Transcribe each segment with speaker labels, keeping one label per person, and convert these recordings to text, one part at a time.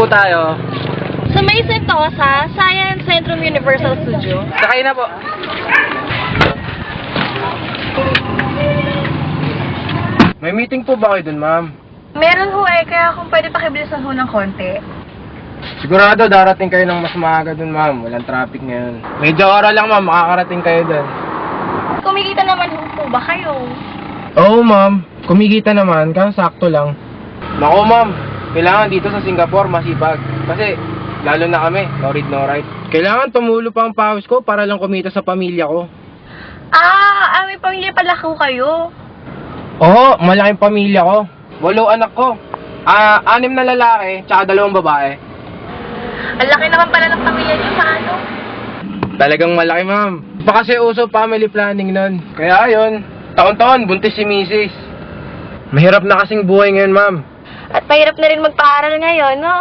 Speaker 1: Po tayo?
Speaker 2: Sa may Sentosa, Science Centrum Universal Studio.
Speaker 1: Sakay na po. May meeting po ba kayo dun, ma'am?
Speaker 2: Meron ho eh, kaya kung pwede pakibilisan ho ng konti.
Speaker 1: Sigurado darating kayo ng mas maaga dun, ma'am. Walang traffic ngayon. Medyo oras lang, ma'am. Makakarating kayo dun.
Speaker 2: Kumikita naman ho po ba kayo?
Speaker 1: Oo, ma'am. Kumikita naman, kaya sakto lang. Nako, ma'am. Kailangan dito sa Singapore masipag. Kasi, lalo na kami, no read, no write. Kailangan tumulo pa ang pawis ko para lang kumita sa pamilya ko.
Speaker 2: Ah, ah may pamilya pala ho kayo.
Speaker 1: Oo, malaking pamilya ko. Walo anak ko. Ah, anim na lalaki, tsaka dalawang babae.
Speaker 2: Ang laki naman pala ng pamilya niyo sa ano.
Speaker 1: Talagang malaki, ma'am. Pa kasi uso family planning nun. Kaya yun, taon-taon, buntis si misis. Mahirap na kasing buhay ngayon, ma'am.
Speaker 2: At mahirap na rin magpaaral ngayon, no?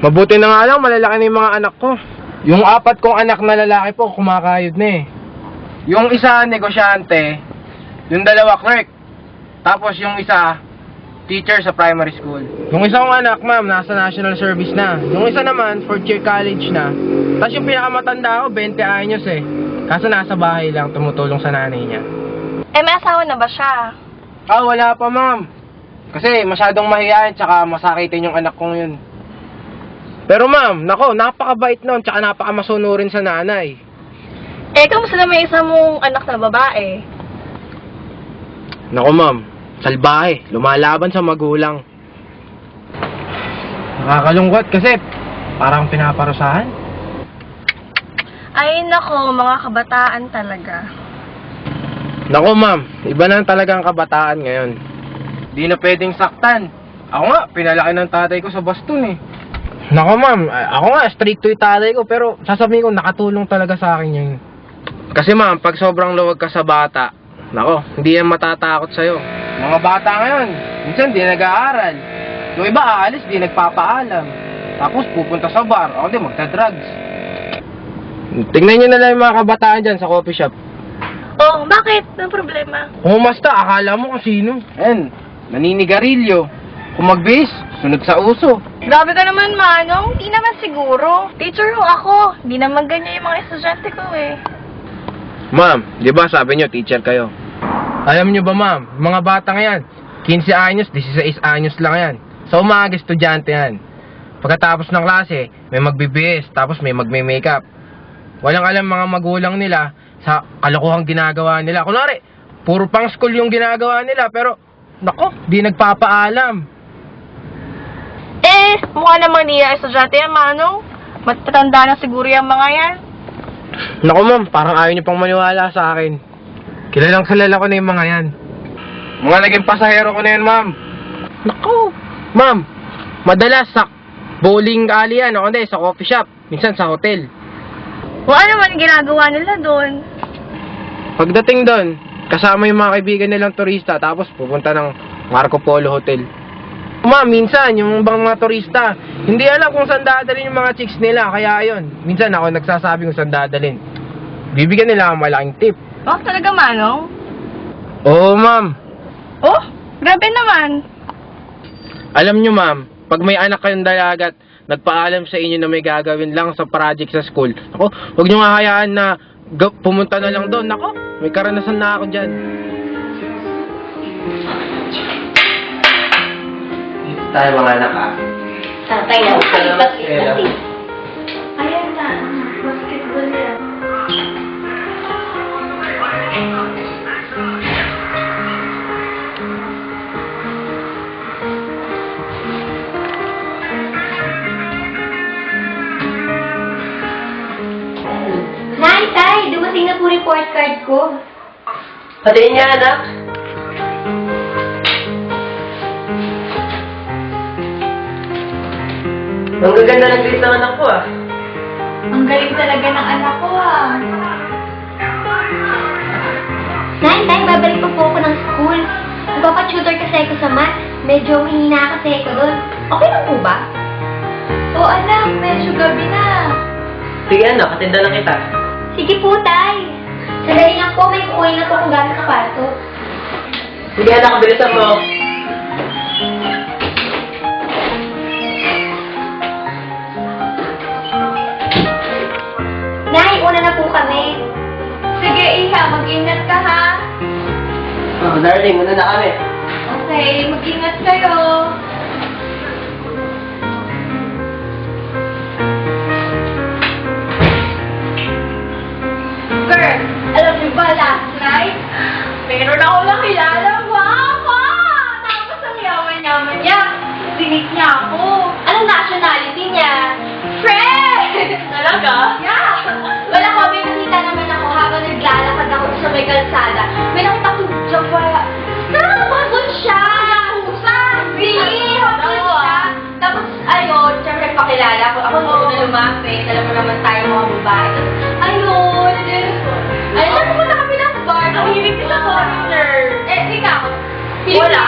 Speaker 1: Mabuti na nga lang, malalaki na yung mga anak ko. Yung apat kong anak na lalaki po, kumakayod na eh. Yung isa, negosyante. Yung dalawa, clerk. Tapos yung isa, teacher sa primary school. Yung isa kong anak, ma'am, nasa national service na. Yung isa naman, fourth year college na. Tapos yung pinakamatanda ako, 20 anyos eh. Kaso nasa bahay lang, tumutulong sa nanay niya.
Speaker 2: Eh, may asawa na ba siya?
Speaker 1: Ah, wala pa, ma'am. Kasi masyadong mahihayin, tsaka masakitin yung anak kong yun. Pero ma'am, nako, napakabait nun, tsaka napakamasunurin sa nanay.
Speaker 2: Eh, kamusta na may isa mong anak na babae?
Speaker 1: Nako ma'am, salbahe, lumalaban sa magulang. Nakakalungkot kasi parang pinaparusahan.
Speaker 2: Ay, nako, mga kabataan talaga.
Speaker 1: Nako ma'am, iba na talaga ang kabataan ngayon. Di na pwedeng saktan. Ako nga, pinalaki ng tatay ko sa baston eh. Nako ma'am, ako nga, strict to yung tatay ko, pero sasabihin ko, nakatulong talaga sa akin yun. Kasi ma'am, pag sobrang luwag ka sa bata, nako, hindi yan matatakot sa'yo. Mga bata ngayon, minsan di nag-aaral. Yung iba aalis, di nagpapaalam. Tapos pupunta sa bar, ako di magta-drugs. Tingnan nyo na lang yung mga kabataan dyan sa coffee shop.
Speaker 2: Oh, bakit? Anong problema?
Speaker 1: Kung umasta, akala mo kung sino. Ayan, naninigarilyo. Kung magbihis, sunod sa uso.
Speaker 2: Grabe ka naman, Manong. Hindi naman siguro. Teacher ho ako. Hindi naman ganyan yung mga estudyante ko eh.
Speaker 1: Ma'am, di ba sabi nyo, teacher kayo? Alam nyo ba ma'am, mga bata ngayon, 15 anyos, 16 anyos lang yan. Sa umaga, estudyante yan. Pagkatapos ng klase, may magbibihis, tapos may magme-makeup. Walang alam mga magulang nila sa kalokohang ginagawa nila. Kunwari, puro pang school yung ginagawa nila, pero, nako, di nagpapaalam.
Speaker 2: Eh, mukha namang niya estudyante yan, Manong. Matatanda na siguro yung mga yan.
Speaker 1: Naku ma'am, parang ayaw niyo pang maniwala sa akin. Kilalang kilala ko na yung mga yan. Mga naging pasahero ko na yan, ma'am. Naku, ma'am. Madalas sa bowling alley yan, o hindi, sa coffee shop. Minsan sa hotel.
Speaker 2: O ano man ginagawa nila doon?
Speaker 1: Pagdating doon, kasama yung mga kaibigan nilang turista, tapos pupunta ng Marco Polo Hotel. Ma'am, minsan, yung bang mga turista, hindi alam kung saan dadalhin yung mga chicks nila, kaya ayun. Minsan ako nagsasabi kung saan dadalhin. Bibigyan nila ang malaking tip.
Speaker 2: Oh, talaga, Manong?
Speaker 1: Oo, ma'am.
Speaker 2: Oh, grabe naman.
Speaker 1: Alam nyo ma'am, pag may anak kayong dalagat, nagpaalam sa inyo na may gagawin lang sa project sa school. Ako, huwag nyo nga hayaan na ga- pumunta na lang doon. Ako, may karanasan na ako dyan. Dito tayo mga anak ah.
Speaker 2: Tatay
Speaker 1: na, kalipat natin.
Speaker 3: Nay, tay, dumating na po report card ko.
Speaker 4: Patiin niya, anak. Ang gaganda ng grade ng anak ko, ah.
Speaker 3: Ang galing talaga ng anak ko, ah. Nay, tay, babalik pa po ako ng school. Magpapatutor kasi ako sa math. Medyo mahina kasi ako doon. Okay lang po ba? Oo, anak. Medyo gabi na.
Speaker 4: Sige, anak, katinda lang kita.
Speaker 3: Sige po, tay. Sadali lang po, may kukuhin na po kung gano'ng kapato.
Speaker 4: Sige, anak, bilisan mo.
Speaker 3: Nay, una na po kami.
Speaker 2: Sige, Iha, mag-ingat ka, ha?
Speaker 4: Oh, darling, muna na kami.
Speaker 2: Okay, mag-ingat kayo. Meron ako nakilala, mama! Tapos ang yaman-yaman niya, sinig niya ako.
Speaker 3: Anong nationality niya?
Speaker 2: Friend! Talaga?
Speaker 3: Yeah! Wala ko, may nakita naman ako habang naglalakad ako sa may kalsada. May nakita ko pa. Nakapagod siya! Pusa! Really? Habang siya. Tapos, ayun, syempre pakilala ko. Ako nung una lumapit. Alam mo naman tayo mga babae.
Speaker 2: Wala.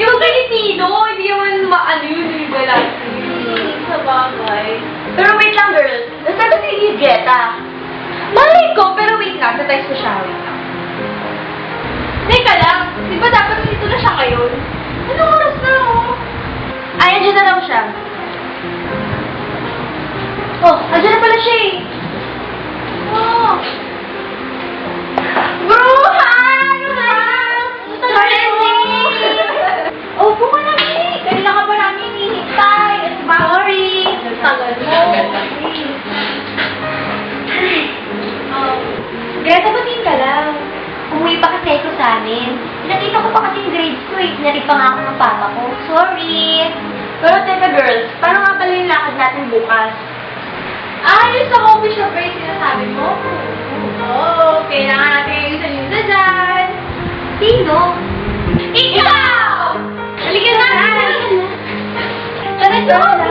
Speaker 3: yung Pilipino, hindi naman maano yun, yung galang.
Speaker 2: Sa bagay.
Speaker 3: Pero wait lang, girl. Nasa ba si Jetta? Malay ko, pero wait lang. Sa-text ko siya. Wait lang.
Speaker 2: Teka lang, di ba dapat dito na siya ngayon? Anong oras na oh?
Speaker 3: Ay, andyan na daw siya. Oh, andyan na pala siya eh.
Speaker 2: Girls, paano nga pala yung lakad natin bukas? Ah, yung sa coffee shop ba yung sinasabi mo? Oo, oh, kailangan natin yung isa-isa dyan.
Speaker 3: Sino?
Speaker 2: Ikaw! Halika na!
Speaker 3: Tara, tara.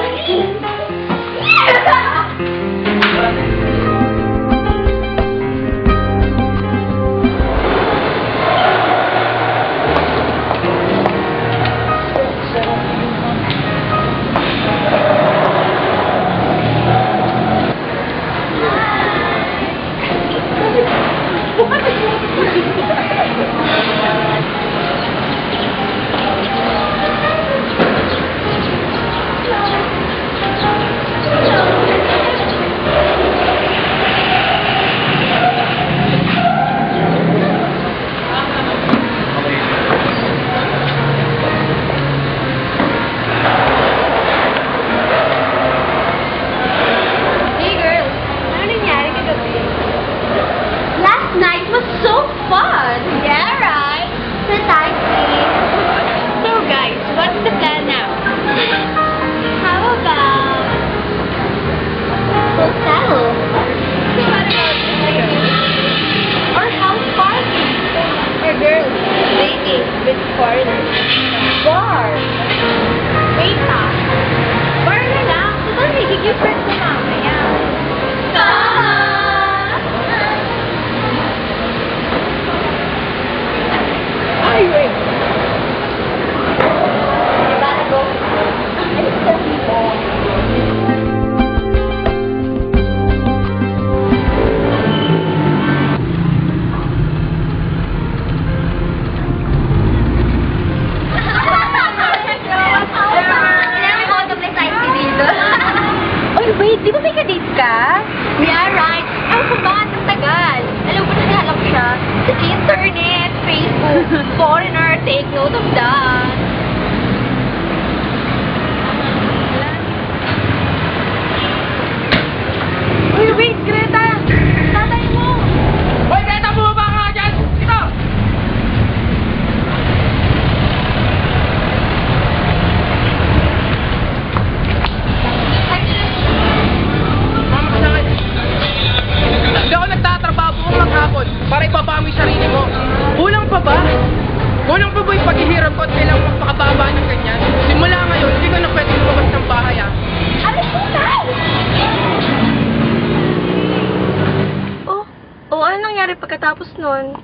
Speaker 2: Nangyari pagkatapos nun?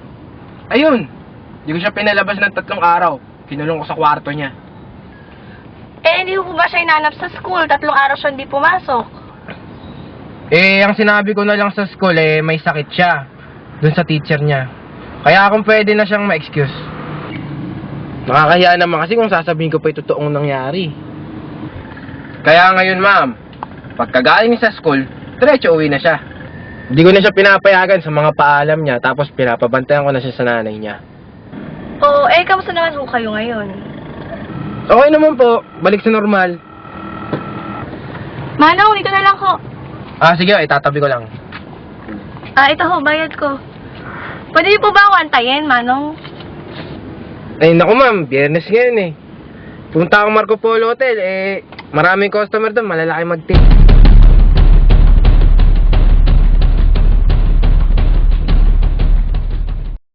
Speaker 1: Ayun! Hindi ko siya pinalabas ng tatlong araw. Kinulong ko sa kwarto niya.
Speaker 2: Eh, hindi ko ba siya inanap sa school? Tatlong araw siya hindi pumasok.
Speaker 1: Eh, ang sinabi ko na lang sa school, eh, may sakit siya. Dun sa teacher niya. Kaya kung pwede na siyang ma-excuse. Nakakahiya naman kasi kung sasabihin ko pa yung totoong nangyari. Kaya ngayon, ma'am, pagkagaling sa school, diretso uwi na siya. Di ko na siya pinapayagan sa mga paalam niya, tapos pinapabantayan ko na siya sa nanay niya.
Speaker 2: Oo, eh, kamusta naman ho kayo ngayon?
Speaker 1: Okay naman po, balik sa normal.
Speaker 2: Manong, dito na lang ho.
Speaker 1: Ah, sige, itatabi ko lang.
Speaker 2: Ah, ito ho, bayad ko. Pwede niyo po ba ako antayin, Manong?
Speaker 1: Eh, naku ma'am, biyernes ngayon eh. Punta ako Marco Polo Hotel, eh, maraming customer doon, malalaki mag-tip.